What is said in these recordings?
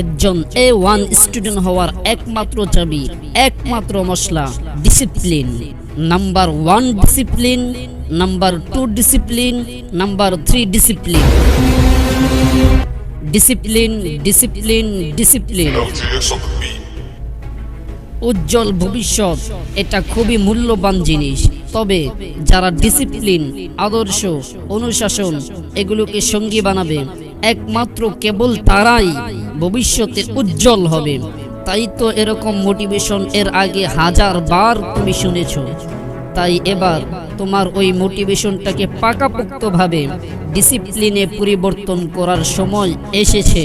একজন এ one student হওয়ার একমাত্র চাবি, একমাত্র মশলা discipline number one discipline number two discipline number three discipline discipline discipline discipline. উজ্জ্বল ভবিষ্যৎ, এটা খুবই মূল্যবান জিনিস। তবে যারা ডিসিপ্লিন আদর্শ, অনুশাসন, এগুলোকে সঙ্গী বানাবে, একমাত্র কেবল তারাই ভবিষ্যতে উজ্জ্বল হবে। তাই তো এরকম মোটিভেশন এর আগে হাজার বার তুমি শুনেছ। তাই এবার তোমার ওই মোটিভেশনটাকে পাকাপোক্তভাবে ডিসিপ্লিনে পরিবর্তন করার সময় এসেছে।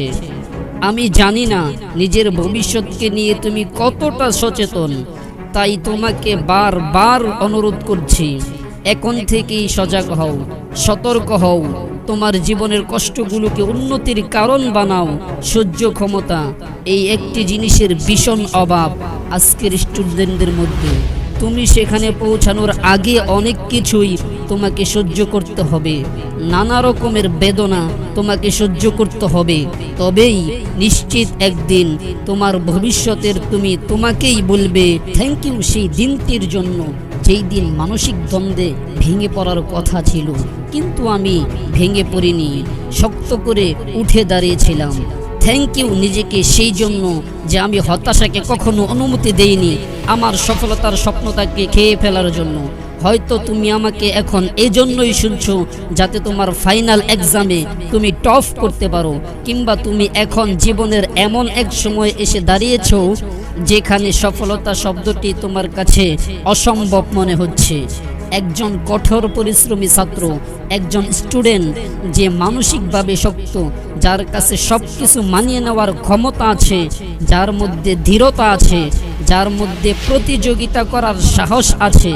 আমি জানি না নিজের ভবিষ্যৎকে নিয়ে তুমি কতটা সচেতন, তাই তোমাকে বারবার অনুরোধ করছি, এখন থেকেই সজাগ হও, সতর্ক হও তোমার জীবনের কষ্টগুলোকে উন্নতির কারণ বানাও। সহ্য ক্ষমতা, এই একটি জিনিসের ভীষণ অভাব আজকের স্টুডেন্টদের মধ্যে। তুমি সেখানে পৌঁছানোর আগে অনেক কিছুই তোমাকে সহ্য করতে হবে। নানা রকমের বেদনা তোমাকে সহ্য করতে হবে। তবেই নিশ্চিত একদিন তোমার ভবিষ্যতের তুমি তোমাকেই বলবে থ্যাংক ইউ সেই দিনটির জন্য। যেই দিন মানসিক দ্বন্দ্বে ভেঙে পড়ার কথা ছিল, কিন্তু আমি ভেঙে পড়িনি, শক্ত করে উঠে দাঁড়িয়েছিলাম। থ্যাংক ইউ নিজেকে সেই জন্য যে আমি হতাশাকে কখনো অনুমতি দেইনি আমার সফলতার স্বপ্নটাকে খেয়ে ফেলার জন্য। হয়তো তুমি আমাকে এখন এই জন্যই শুনছো যাতে তোমার ফাইনাল এক্সামে তুমি টপ করতে পারো, কিংবা তুমি এখন জীবনের এমন এক সময় এসে দাঁড়িয়েছো যেখানে সফলতা শব্দটি তোমার কাছে অসম্ভব মনে হচ্ছে। একজন কঠোর পরিশ্রমী ছাত্র, একজন স্টুডেন্ট যে মানসিকভাবে শক্ত, যার কাছে সব কিছু মানিয়ে নেওয়ার ক্ষমতা আছে, যার মধ্যে ধীরতা আছে, যার মধ্যে প্রতিযোগিতা করার সাহস আছে,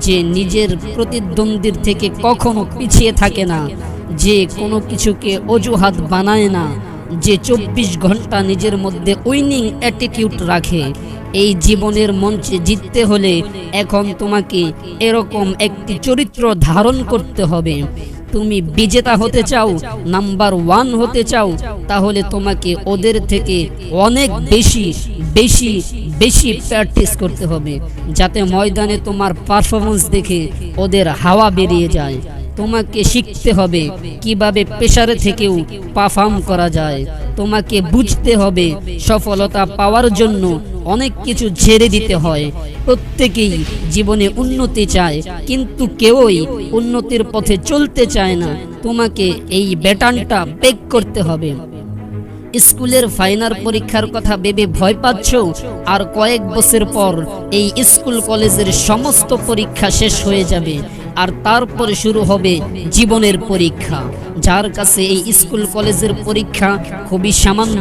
যে নিজের প্রতিদ্বন্দ্বীর থেকে কখনো পিছিয়ে থাকে না, যে কোনো কিছুকে অজুহাত বানায় না যে চব্বিশ ঘণ্টা নিজের মধ্যে উইনিং অ্যাটিটিউড রাখে, এই জীবনের মঞ্চে জিততে হলে এখন তোমাকে এরকম একটি চরিত্র ধারণ করতে হবে। তুমি বিজেতা হতে চাও, নাম্বার ওয়ান হতে চাও, তাহলে তোমাকে ওদের থেকে অনেক বেশি বেশি বেশি প্র্যাকটিস করতে হবে, যাতে ময়দানে তোমার পারফরমেন্স দেখে ওদের হাওয়া বেরিয়ে যায়। তোমাকে শিখতে হবে কীভাবে পেশারে থেকেও পারফর্ম করা যায়। তোমাকে বুঝতে হবে সফলতা পাওয়ার জন্য অনেক কিছু ঝেড়ে দিতে হয়। প্রত্যেকেই জীবনে উন্নতি চায়, কিন্তু কেউই উন্নতির পথে চলতে চায় না। তোমাকে এই ব্যাটানটা বেক করতে হবে। স্কুলের ফাইনাল পরীক্ষার কথা ভেবে ভয় পাচ্ছ? আর কয়েক বছর পর এই স্কুল কলেজের সমস্ত পরীক্ষা শেষ হয়ে যাবে, আর তারপরে শুরু হবে জীবনের পরীক্ষা। যার কাছে এই স্কুল কলেজের পরীক্ষা খুবই সামান্য,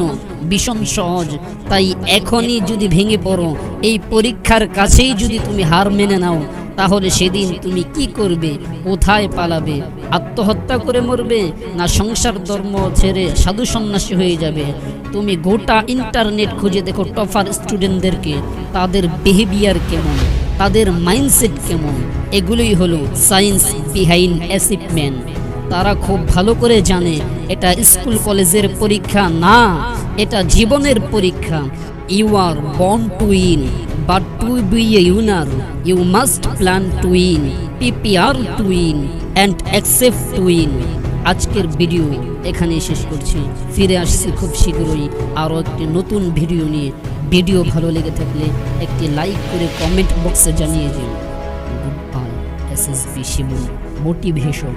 ভীষণ সহজ। তাই এখনই যদি ভেঙে পড়ো, এই পরীক্ষার কাছেই যদি তুমি হার মেনে নাও তাহলে সেদিন তুমি কি করবে? কোথায় পালাবে? আত্মহত্যা করে মরবে না সংসার ধর্ম ছেড়ে সাধু সন্ন্যাসী হয়ে যাবে? তুমি গোটা ইন্টারনেট খুঁজে দেখো টফার স্টুডেন্টদেরকে, তাদের বিহেভিয়ার কেমন, তাদের মাইন্ডসেট কেমন? এগুলোই হলো সায়েন্স বিহাইন্ড অ্যাচিভমেন্ট। তারা খুব ভালো করে জানে এটা স্কুল কলেজের পরীক্ষা না, এটা জীবনের পরীক্ষা। You are born to win but to be a winner you must plan to win prepare to win and accept to win আজকের ভিডিও এখানেই শেষ করছি। ফিরে আসছি খুব শীঘ্রই আরও একটি নতুন ভিডিও নিয়ে। ভিডিও ভালো লেগে থাকলে একটি লাইক করে কমেন্ট বক্সে জানিয়ে দিন good bye S S B Shibu motivation